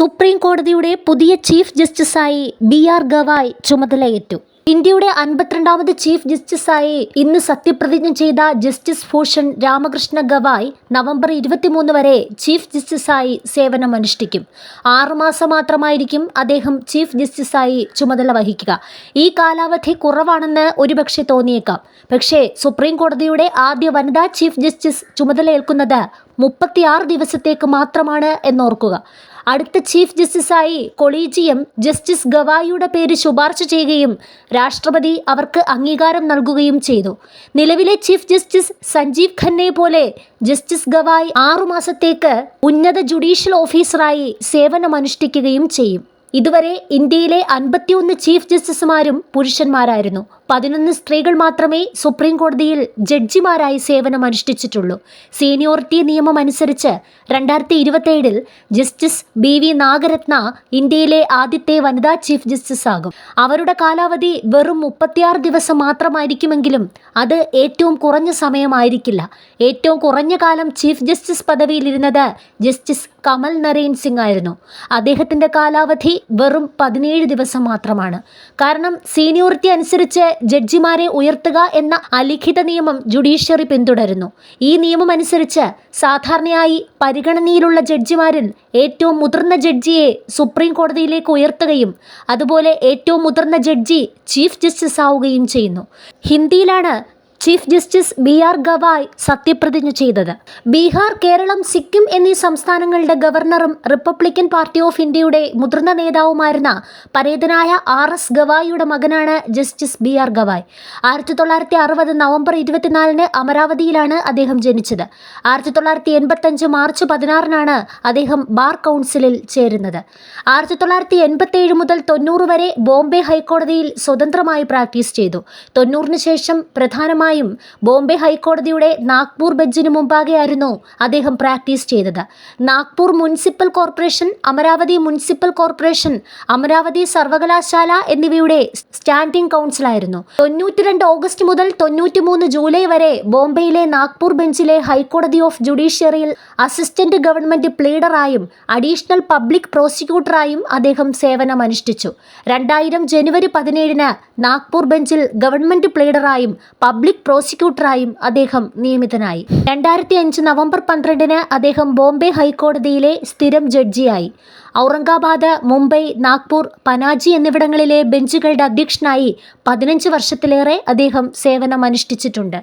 Supreme കോടതിയുടെ പുതിയ chief ജസ്റ്റിസായി ബി ആർ ഗവായ് ചുമതലയേറ്റു. ഇന്ത്യയുടെ അൻപത്തിരണ്ടാമത് ചീഫ് ജസ്റ്റിസായി ഇന്ന് സത്യപ്രതിജ്ഞ ചെയ്ത ജസ്റ്റിസ് ഭൂഷൺ രാമകൃഷ്ണ ഗവായ് നവംബർ ഇരുപത്തിമൂന്ന് വരെ ചീഫ് ജസ്റ്റിസായി സേവനമനുഷ്ഠിക്കും. ആറുമാസം മാത്രമായിരിക്കും അദ്ദേഹം ചീഫ് ജസ്റ്റിസായി ചുമതല വഹിക്കുക. ഈ കാലാവധി കുറവാണെന്ന് ഒരുപക്ഷെ തോന്നിയേക്കാം. പക്ഷേ സുപ്രീം കോടതിയുടെ ആദ്യ വനിതാ ചീഫ് ജസ്റ്റിസ് ചുമതലയേൽക്കുന്നത് മുപ്പത്തിയാറ് ദിവസത്തേക്ക് മാത്രമാണ് എന്നോർക്കുക. അടുത്ത ചീഫ് ജസ്റ്റിസായി കൊളീജിയം ജസ്റ്റിസ് ഗവായിയുടെ പേര് ശുപാർശ ചെയ്യുകയും രാഷ്ട്രപതി അവർക്ക് അംഗീകാരം നൽകുകയും ചെയ്തു. നിലവിലെ ചീഫ് ജസ്റ്റിസ് സഞ്ജീവ് ഖന്നയെ പോലെ ജസ്റ്റിസ് ഗവായ് ആറുമാസത്തേക്ക് ഉന്നത ജുഡീഷ്യൽ ഓഫീസറായി സേവനമനുഷ്ഠിക്കുകയും ചെയ്യും. ഇതുവരെ ഇന്ത്യയിലെ അൻപത്തിയൊന്ന് ചീഫ് ജസ്റ്റിസുമാരും പുരുഷന്മാരായിരുന്നു. പതിനൊന്ന് സ്ത്രീകൾ മാത്രമേ സുപ്രീം കോടതിയിൽ ജഡ്ജിമാരായി സേവനം അനുഷ്ഠിച്ചിട്ടുള്ളൂ സീനിയോറിറ്റി നിയമം അനുസരിച്ച് രണ്ടായിരത്തി ഇരുപത്തേഴിൽ ജസ്റ്റിസ് ബി വി നാഗരത്ന ഇന്ത്യയിലെ ആദ്യത്തെ വനിതാ ചീഫ് ജസ്റ്റിസ് ആകും. അവരുടെ കാലാവധി വെറും മുപ്പത്തിയാറ് ദിവസം മാത്രമായിരിക്കുമെങ്കിലും അത് ഏറ്റവും കുറഞ്ഞ സമയമായിരിക്കില്ല. ഏറ്റവും കുറഞ്ഞ കാലം ചീഫ് ജസ്റ്റിസ് പദവിയിലിരുന്നത് ജസ്റ്റിസ് കമൽ നരേൻ സിംഗ് ആയിരുന്നു. അദ്ദേഹത്തിന്റെ കാലാവധി വെറും പതിനേഴ് ദിവസം മാത്രമാണ്. കാരണം സീനിയോറിറ്റി അനുസരിച്ച് ജഡ്ജിമാരെ ഉയർത്തുക എന്ന അലിഖിത നിയമം ജുഡീഷ്യറി പിന്തുടരുന്നു. ഈ നിയമം അനുസരിച്ച് സാധാരണയായി പരിഗണനയിലുള്ള ജഡ്ജിമാരിൽ ഏറ്റവും മുതിർന്ന ജഡ്ജിയെ സുപ്രീം കോടതിയിലേക്ക് ഉയർത്തുകയും അതുപോലെ ഏറ്റവും മുതിർന്ന ജഡ്ജി ചീഫ് ജസ്റ്റിസ് ആവുകയും ചെയ്യുന്നു. ഹിന്ദിയിലാണ് chief justice B R Gavai സത്യപ്രതിജ്ഞ ചെയ്തത്. ബീഹാർ കേരളം സിക്കിം എന്നീ സംസ്ഥാനങ്ങളുടെ ഗവർണറും റിപ്പബ്ലിക്കൻ പാർട്ടി ഓഫ് ഇന്ത്യയുടെ മുതിർന്ന നേതാവുമായിരുന്ന പരേതനായ ആർ എസ് ഗവായിയുടെ മകനാണ് ജസ്റ്റിസ് ബി ആർ ഗവായ്. ആയിരത്തി തൊള്ളായിരത്തി അറുപത് നവംബർ ഇരുപത്തിനാലിന് അമരാവതിയിലാണ് അദ്ദേഹം ജനിച്ചത്. ആയിരത്തി തൊള്ളായിരത്തി എൺപത്തഞ്ച് മാർച്ച് പതിനാറിനാണ് അദ്ദേഹം ബാർ കൗൺസിലിൽ ചേരുന്നത്. ആയിരത്തി തൊള്ളായിരത്തി എൺപത്തേഴ് മുതൽ തൊണ്ണൂറ് വരെ ബോംബെ ഹൈക്കോടതിയിൽ സ്വതന്ത്രമായി പ്രാക്ടീസ് ചെയ്തു. തൊണ്ണൂറിന് ശേഷം പ്രധാനമായും ബോംബെ ഹൈക്കോടതിയുടെ നാഗ്പൂർ ബെഞ്ചിന് മുമ്പാകെയായിരുന്നു അദ്ദേഹം പ്രാക്ടീസ് ചെയ്തത്. Nagpur municipal corporation Amravati municipal corporation Amravati സർവകലാശാല എന്നിവയുടെ സ്റ്റാൻഡിംഗ് കൗൺസിലായിരുന്നു. തൊണ്ണൂറ്റിരണ്ട് ഓഗസ്റ്റ് മുതൽ തൊണ്ണൂറ്റിമൂന്ന് ജൂലൈ വരെ ബോംബെയിലെ നാഗ്പൂർ ബെഞ്ചിലെ ഹൈക്കോടതി ഓഫ് ജുഡീഷ്യറിയിൽ അസിസ്റ്റന്റ് ഗവൺമെന്റ് പ്ലീഡറായും അഡീഷണൽ പബ്ലിക് പ്രോസിക്യൂട്ടറായും അദ്ദേഹം സേവനമനുഷ്ഠിച്ചു. രണ്ടായിരം ജനുവരി പതിനേഴിന് നാഗ്പൂർ ബെഞ്ചിൽ ഗവൺമെന്റ് പ്ലീഡറായും പബ്ലിക് പ്രോസിക്യൂട്ടറായും അദ്ദേഹം നിയമിതനായി. രണ്ടായിരത്തി അഞ്ച് നവംബർ പന്ത്രണ്ടിന് അദ്ദേഹം ബോംബെ ഹൈക്കോടതിയിലെ സ്ഥിരം ജഡ്ജിയായി. ഔറംഗാബാദ് മുംബൈ നാഗ്പൂർ പനാജി എന്നിവിടങ്ങളിലെ ബെഞ്ചുകളുടെ അധ്യക്ഷനായി പതിനഞ്ച് വർഷത്തിലേറെ അദ്ദേഹം സേവനമനുഷ്ഠിച്ചിട്ടുണ്ട്.